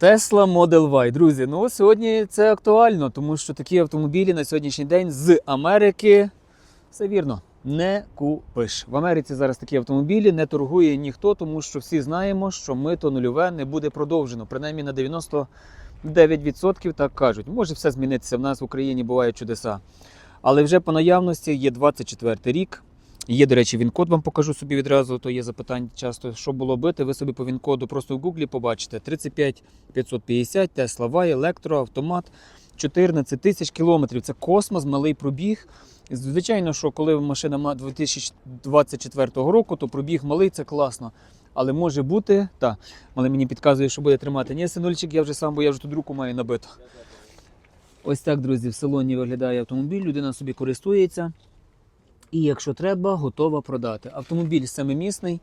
Tesla Model Y. Друзі, ну сьогодні це актуально, тому що такі автомобілі на сьогоднішній день з Америки, все вірно, не купиш. В Америці зараз такі автомобілі не торгує ніхто, тому що всі знаємо, що мито нульове не буде продовжено. Принаймні на 99% так кажуть. Може все змінитися. В нас в Україні бувають чудеса. Але вже по наявності є 24 рік. Є, до речі, він-код вам покажу собі відразу, то є запитань часто, що було бити. Ви собі по він-коду просто в гуглі побачите. 35 550, Tesla Y, електро, автомат, 14 тисяч кілометрів. Це космос, малий пробіг. Звичайно, що коли машина має 2024 року, то пробіг малий, це класно. Але може бути, та, але мені підказує, що буде тримати. Ні, синульчик, я вже сам, бо я вже тут руку маю набито. Ось так, друзі, в салоні виглядає автомобіль, людина собі користується. І якщо треба, готова продати. Автомобіль семимісний.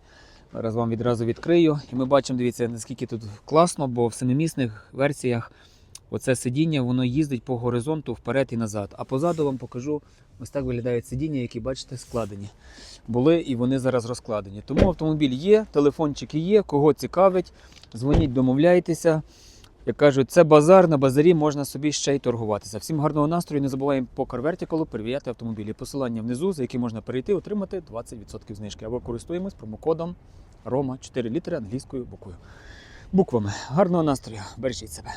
Зараз вам відразу відкрию. І ми бачимо, дивіться, наскільки тут класно, бо в семимісних версіях оце сидіння воно їздить по горизонту вперед і назад. А позаду вам покажу, ось так виглядають сидіння, які бачите, складені. Були і вони зараз розкладені. Тому автомобіль є, телефончики є, кого цікавить, дзвоніть, домовляйтеся. Як кажуть, це базар, на базарі можна собі ще й торгуватися. Всім гарного настрою, не забуваємо по CarVertical перевіряти автомобілі. Посилання внизу, за які можна перейти, отримати 20% знижки. Або користуємось промокодом ROMA 4 літери англійською буквою. Буквами. Гарного настрою, бережіть себе.